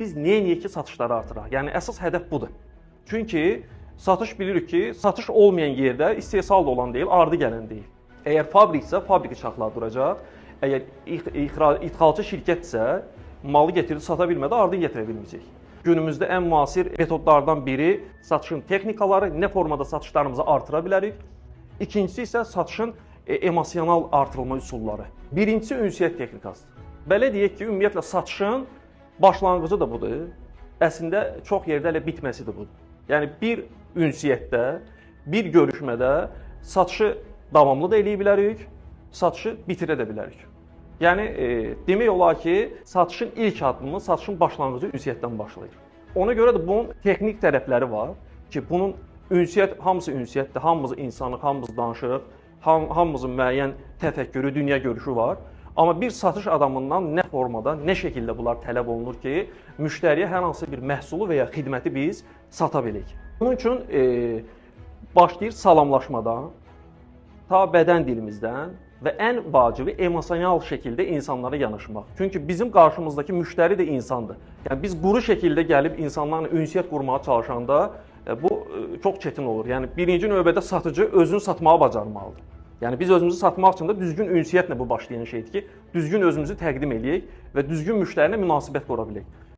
biz niyə-niyə ki satışları artıraq? Yəni əsas hədəf budur. Çünki satış bilirik ki, satış olmayan yerdə istehsal da olan deyil, ardı gələn deyil. Əgər fabriksə, fabriki çarxlar duracaq. Əgər ix- ixra- ixracçı şirkətsə, malı gətirib sata bilmədə ardı gətirə bilməyəcək. Günümüzdə ən müasir metodlardan biri satışın texnikaları, nə formada satışlarımızı artıra bilərik. İkincisi isə satışın e, emosional artırılma üsulları. Birincisi ünsiyyət texnikasıdır. Belə deyək ki, ümumiyyətlə satışın başlanğıcı da budur. Əslində çox yerdə elə bitməsi də budur. Yəni bir ünsiyyətdə, bir görüşmədə satışı davamlı da eləyə bilərik, satışı bitirə də bilərik. Yəni e, demək olar ki, satışın ilk addımı, satışın başlanğıcı ünsiyyətdən başlayır. Ona görə də bunun texnik tərəfləri var ki, bunun ünsiyyət hamısı ünsiyyətdir, hamımız insanıq, hamımız danışırıq, ham, hamımızın müəyyən təfəkkürü, dünya görüşü var. Amma bir satış adamından nə formada, nə şəkildə bunlar tələb olunur ki, müştəriyə hər hansı bir məhsulu və ya xidməti biz sata bilək. Bunun üçün e, başlayır salamlaşmadan, ta bədən dilimizdən və ən vacibi emosional şəkildə insanlara yanaşmaq. Çünki bizim qarşımızdakı müştəri də insandır. Yəni biz quru şəkildə gəlib insanlarla ünsiyyət qurmağa çalışanda e, bu e, çox çətin olur. Yəni birinci növbədə satıcı özünü satmağı bacarmalıdır. Yəni biz özümüzü satmaq üçün də düzgün ünsiyyətlə bu başlayan şeydir ki, düzgün özümüzü təqdim eləyək və düzgün müştəri ilə münasibət qura bilək.